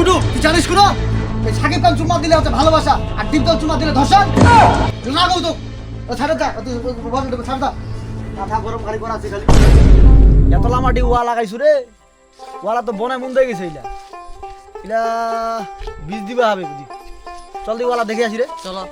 কুটু, তুই জানিস কুটু? এই সাকিব খান চুমা দিলে হচ্ছে ভালোবাসা, আর ডিপজল চুমা দিলে ধর্ষণ। না গো তো ছাড়ে দা ছাড় দা মাথা গরম খালি করা আছে খালি। এত লামাটি ওয়া লাগাইছু রে। ওয়ালা তো বনে মন দিয়ে গেছে ইলা। ইলা বীজ দিবা হবে বুঝি। চল দি ওয়ালা দেখে আসি রে। চলো।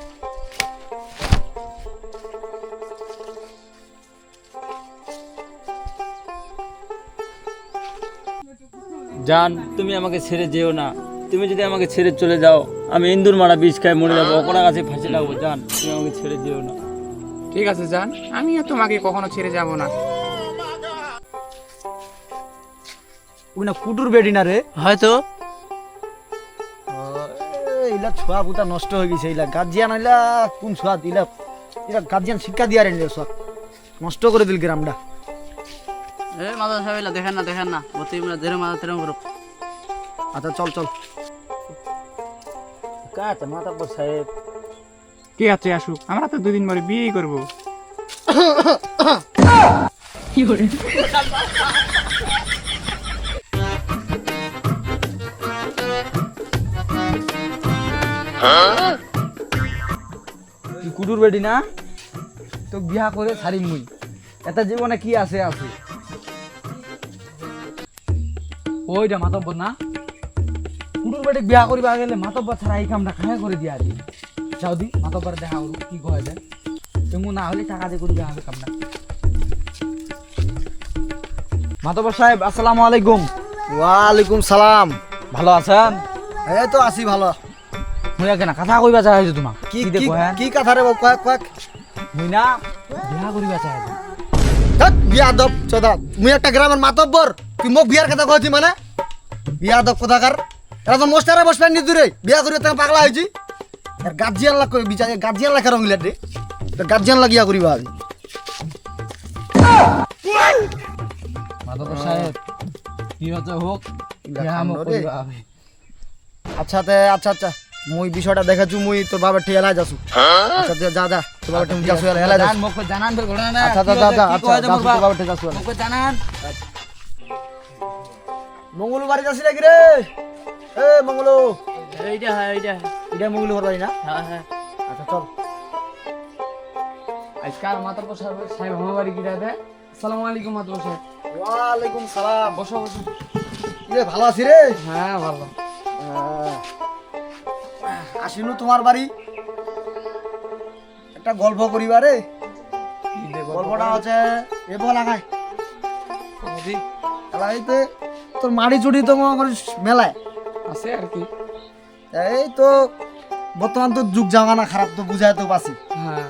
জান তুমি আমাকে ছেড়ে যেও না। তুমি যদি আমাকে ছেড়ে চলে যাও আমি ইন্দুর মারা বিষ খাই মরে যাব ওকরা গাছে ফাঁসি লাগবো। জান তুমি আমাকে ছেড়ে যেও না। ঠিক আছে জান আমিও তোমাকে কখনো ছেড়ে যাব না। ওই না কুটুর বেডি না রে? হয়তো। ইলা ছোয়া পুতা নষ্ট হয়ে গেছে ইলা গার্জিয়ান ইলা কোন ছোয়া ইলা ইলা গার্জিয়ান শিক্ষা দিয়া রে ছোয়া। নষ্ট করে দিল গ্রামটা। এ মাদা সাহেব দেখেন না দেখেন না। অতি ধীরে মাদা তেরম করো আচ্ছা চল চল। পর সাহেব। কে আছে আসুক। আমরা তো দুদিন পরে বিয়ে করব। কুটুর বেডি না? তো বিয়া করে ছাড়িম মুই। এটা জীবনে কি আছে আছে ওইটা মাতব্বর না কুটুর বেডি বিয়া করিবা গেলে মাতব্বর ছাড়া এই কামটা খায় করে দিয়া দি যাও দি মাতব্বর দেখা করু কি কয় যায় তেমন না হলে টাকা দিয়ে করে দেওয়া হবে কামটা। মাতব্বর সাহেব আসসালামু আলাইকুম। ওয়ালাইকুম সালাম। ভালো আছেন? এই তো আছি ভালো। মুই কেনা কথা কইবা চাই তোমাক। কি কি কি কথা রে বাবু কয়েক কয়েক মুই না বিয়া করিবা চাই ধত বিয়া দব চদা। মুই একটা গ্রামের মাতব্বর। তুই মোক বিয়ার কথা কইছি মানে? বিয়া দব কথাকার এরা তো মোস্টারে বসবেন নি দূরে বিয়া করে তুমি পাগলা হয়েছি আর গার্জিয়ান লাগ বিচার গার্জিয়ান লাখের রঙিলা রে গার্জিয়ান লাগিয়া করিবা আমি মাধব সাহেব কি হচ্ছে হোক আচ্ছা তে আচ্ছা আচ্ছা। মুই বিষয়টা দেখাছু মুই তোর বাবার ঠিক হেলাই যাসু আচ্ছা যা যা। তোর বাবার ঠিক যাসু যাসু জান জানান ফের না আচ্ছা যা যা আচ্ছা তোর বাবার ঠিক যাসু মোক জানান। মঙ্গল বাড়ি যাসি নাকি রে? এ মঙ্গল। এইটা হ্যাঁ এইটা এটা মঙ্গল ঘর বাড়ি না? হ্যাঁ হ্যাঁ। আচ্ছা চল। আজকাল মাতাব্বর সাহেব সাহেব আমার বাড়ি গিয়ে দে আসসালামু আলাইকুম মাতাব্বর সাহেব। ওয়ালাইকুম সালাম। বসো বসো। ইরে ভালো আছি রে? হ্যাঁ ভালো। আসিনু তোমার বাড়ি। একটা গল্প করিবা রে। গল্পটা হচ্ছে এ বল আগায় এলাকাইতে তোর মাড়ি চুড়ি তো মনে করিস মেলায়? আছে আর কি। এই তো বর্তমান তো যুগ জামানা খারাপ তো বুঝাই তো পাচ্ছি হ্যাঁ।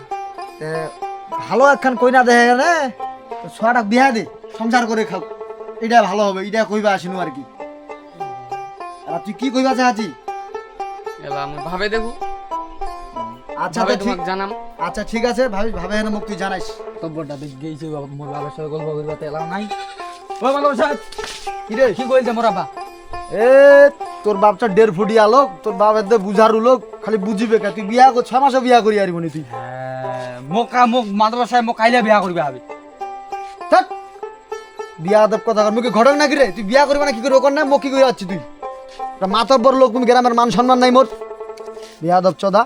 ভালো একখান কইনা দেখে গেলে ছোয়াটা বিয়া দে সংসার করে খাও এটা ভালো হবে এটা কইবা আসিনু আর কি। আর তুই কি কইবা চাচ্ছি এবার আমি ভাবে দেখো। আচ্ছা ঠিক জানাম। আচ্ছা ঠিক আছে ভাবি ভাবে হেন মুখ তুই জানাইস। তব্বরটা দেখ গেইছে মোর বাবার সাথে গল্প করিবা তে নাই। ও মাধব সাহেব কি রে কি কইলতে মোর বাবা এ তোর বাপটা দেড় ফুটি আলো তোর বাপের দে বুঝার লোক খালি বুঝিবে কে? তুই বিয়া কর ছয় মাসে বিয়া করি আর বনি তুই মোক মোক সাহেব মোক কাইলে বিয়া করিবা হবে থাক। বিয়া আদব কথা কর মুখে ঘটক নাকি রে? তুই বিয়া করবি না কি করে ওকর না মোক কি করে যাচ্ছি তুই? মাতব্বর লোক তুমি গ্রামের মান সম্মান নাই মোর। বিয়া আদব চদা।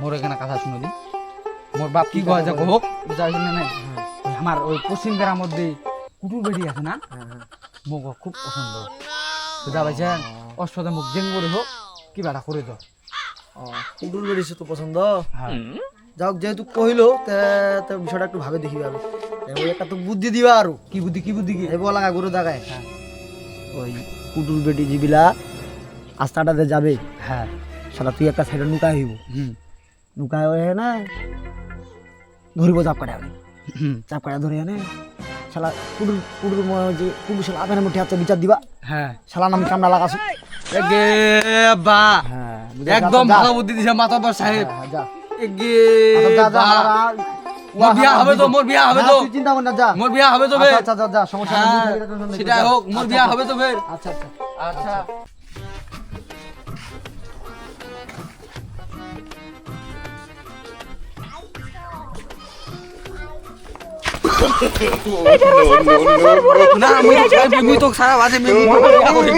মোর এখানে কথা শুনো দি। মোর বাপ কি কয় যে হোক বুঝা না নাই? ওই আমার ওই পশ্চিম গ্রামের মধ্যে কুটুর বেটি আছে না? মোক খুব পছন্দ বুঝা পাইছেন ওর সাথে মোক জেং করে হোক কিবা এটা করে দাও কুটুর বেরিয়েছে তো পছন্দ যাক যেহেতু কহিলো তে তে বিষয়টা একটু ভাবে দেখি যাবে একটা তো বুদ্ধি দিবা আর কি বুদ্ধি কি বুদ্ধি কি? এই লাগা গুরু দাগায় ওই কুটুর বেটি জিবিলা আস্তাটাতে যাবে। হ্যাঁ সারা তুই একটা সাইডে নুকাই হইব হুম। নুকায় হয়ে না ধরিব চাপ কাটে। আমি চাপ কাটা ধরে এনে শালা কুটুর কুটুর যে কুটুর শালা আপের মধ্যে আছে বিচার দিবা। হ্যাঁ। শালা নাম কামড়া লাগাছো। এগে বা হ্যাঁ একদম ভালো বুদ্ধি দিছে মাতাদর সাহেব। যা। এগে আচ্ছা, যা, যা, বা। মোর বিয়া হবে তো মোর বিয়া হবে হ্যাঁ, তো। চিন্তা কর না যা। মোর বিয়া হবে তো বে আচ্ছা আচ্ছা যা সমস্যা নেই, হ্যাঁ, যা। হোক মোর আচ্ছা, বিয়া আচ্ছা। হবে তো ফের। আচ্ছা আচ্ছা। আচ্ছা। না মুই তো মুই তো সারা বাজে মুই বিয়া করিম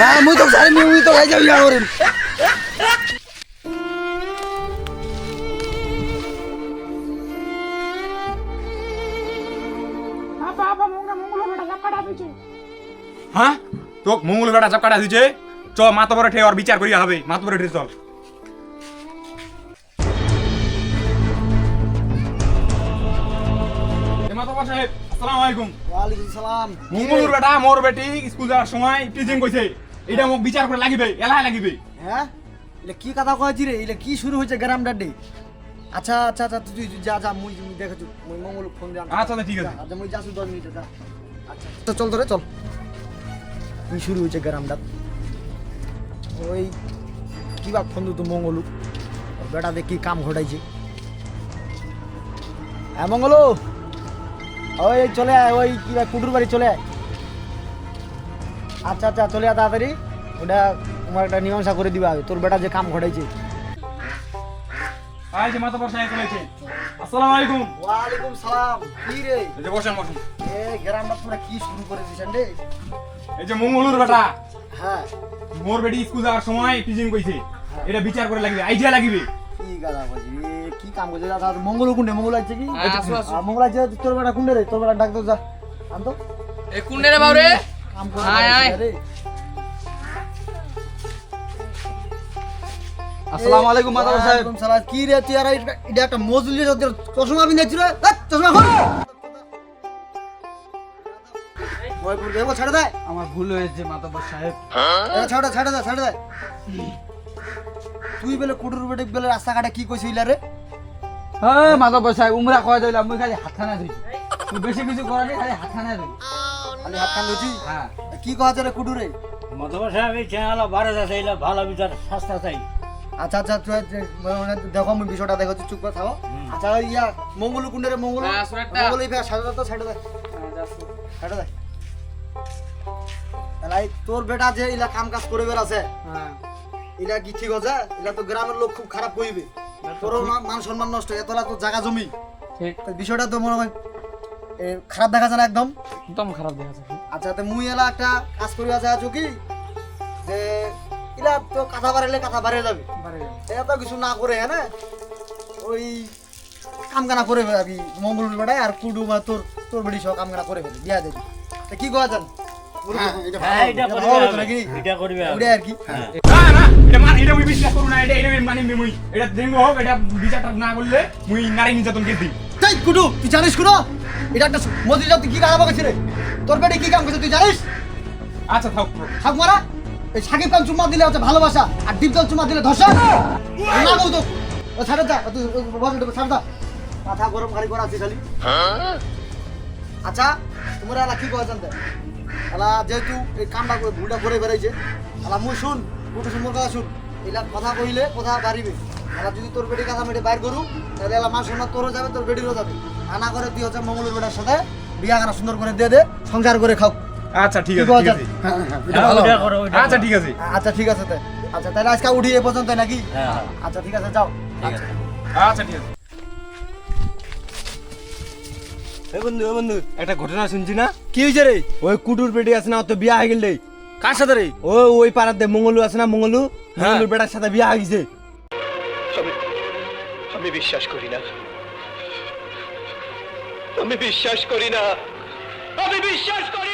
না মুই তো সারি মুই তো গাইজা বিয়া করিম হ্যাঁ তো মঙ্গল বেটা চাপ কাটা দিছে। চ মাতো বড় ঠে আর বিচার করিয়া হবে। মাতো বড় ঠে চল। সাহেব আসসালামু আলাইকুম। ওয়ালাইকুম সালাম। বেটা মোর বেটি স্কুল যাওয়ার সময় টিচিং কইছে। এটা মোক বিচার করে লাগিবে এলাহ লাগিবে। হ্যাঁ? এটা কি কথা রে? এটা কি শুরু হয়েছে গ্রাম ডাড্ডি? আচ্ছা আচ্ছা আচ্ছা তুই যা যা মুই মুই দেখেছি মুই মঙ্গল ফোন আনতে- আচ্ছা আচ্ছা, ঠিক আছে। আচ্ছা মুই যাচ্ছি দশ মিনিটে যা। আচ্ছা তো চল তোরে চল। কি শুরু হয়েছে গ্রাম ডাক ওই কি বা ফোন তো মঙ্গলু বেটা দেখি কাম ঘটাইছে? হ্যাঁ মঙ্গলু? ওই চলে আয় ওই কুটুর বাড়ি চলে আয়। আচ্ছা আচ্ছা চলে আয় তাড়াতাড়ি। ওটা তোমার একটা মীমাংসা করে দিবা তোর বেটা যে কাম ঘটাইছে। আই যে আসসালামু আলাইকুম। সালাম কি রে? এই যে বসেন বসেন। এ গ্রামটা তোমরা কি শুরু করে দিয়েছেন রে এই যে মঙ্গলুর বেটা। হ্যাঁ। মোর বেটি স্কুল যাওয়ার সময় টিচিং কইছে। এটা বিচার করে লাগিবে আইডিয়া লাগিবে। কি গালা বাজি কি কাম করছে? দাদা মঙ্গল কুন্ডে মঙ্গল আছে কি? মঙ্গল আছে তোর বেটা কুন্ডে রে তোর বেটা ডাক দো যা আনতো। এ রে বাবরে কাম করে আয়, আয়। আসসালামু আলাইকুম মাদার সাহেব। সালাম। কি রে তুই আর এটা একটা মজুরি তোর চশমা বিনেছি রে? এই, চশমা খোল। ওই পুরো দেবো ছেড়ে দে। আমার ভুল হয়েছে মাতাব্বর সাহেব। ছেড়ে দে ছেড়ে দে তুই বেলে কুটুর বেটে বেলে রাস্তাঘাটে কি কইছিস রে? হ্যাঁ সাহেব উমরা কয় দিলাম মুই খালি হাতখানা ধুইছি তুই বেশি কিছু করানি খালি হাতখানা ধুই খালি হাত কান ধুছি হ্যাঁ কি কহাছে রে কুটুরে মতবা সাহেব এই চ্যানেল বারে যাচ্ছে এইলা ভালো বিচার সস্তা চাই। আচ্ছা আচ্ছা তুই মানে দেখো আমি বিষয়টা দেখো চুপ করে থাকো আচ্ছা ইয়া মঙ্গল কুণ্ডের মঙ্গল। মঙ্গল এই সাড়ে তো সাড়ে দে। সাড়ে দে। এলাই তোর বেটা যে ইলা কাম কাজ করে বেড়াছে হ্যাঁ ইলা কি ঠিক আছে ইলা তো গ্রামের লোক খুব খারাপ কইবে তোর মান সম্মান নষ্ট এতলা তোর জায়গা জমি। বিষয়টা তো মনে হয় এ, খারাপ দেখাচ্ছে না একদম? একদম খারাপ দেখাচ্ছে আচ্ছা তো মুই এলা একটা কাজ করি আছে আছো কি? যে ইলা তো কথা বাড়াইলে কথা বাড়িয়ে যাবে। এত কিছু না করে হ্যাঁ ওই কাম কানা করে ফেলাবি মঙ্গল বেড়ায় আর কুডু বা তোর তোর বেড়ি সহ কাম কানা করে ফেলি বিয়া দেবি। তা কি কোয়া যান? হ্যাঁ এটা করবে আর কি এটা মান এটা মুই বিশ্বাস করু না এটা এটা মানিম মুই এটা দেখব হোক এটা বিচারটা না করলে মুই নারী নির্যাতন কে দিই তাই কুডু তুই জানিস কুডু এটা একটা মন্দির তুই কি কাম করছিস রে তোর কি কাম তুই জানিস? আচ্ছা থাক। থাক মারা। এই সাকিব খান চুম্মা দিলে হচ্ছে ভালোবাসা আর ডিপজল চুম্মা দিলে ধর্ষণ না তো। ও ছাড়ে যা তুই বসে দা। মাথা গরম খালি করা আছে খালি। আচ্ছা তোমরা এলা কি কয় জানতে? এলা যেহেতু এই কামটা করে ভুলটা করে বেড়াইছে এলা মুই শুন। সুন্দর কথা শুন। এলা কথা কইলে কথা বাড়িবে। এলা যদি তোর বেটি কথা মেটে বাইর করু তাহলে এলা তোরও যাবে তোর বেটিরও যাবে। আনা করে তুই হচ্ছে মঙ্গলের বেটার সাথে বিয়া করা সুন্দর করে দিয়ে দে সংসার করে খাও। আচ্ছা ঠিক আছে ঠিক আছে। হ্যাঁ, হ্যাঁ, হ্যাঁ, আচ্ছা ঠিক আছে। আচ্ছা ঠিক আছে তাই আচ্ছা তাহলে আজকে উঠি এ পর্যন্ত নাকি? হ্যাঁ আচ্ছা ঠিক আছে যাও। ঠিক আচ্ছা। ঠিক আছে। বন্ধু বন্ধু। একটা ঘটনা শুনছি না? কি হয়েছে রে? ওই কুটুর বেটি আছে না ওর তো বিয়া হয়ে গেল রে। কার সাথে রে? ও ওই পাড়াতে দে মঙ্গলু আছে না মঙ্গলু? মঙ্গলুর বেটার সাথে বিয়া হয়ে গেছে। আমি আমি বিশ্বাস করি না। আমি বিশ্বাস করি না। আমি বিশ্বাস করি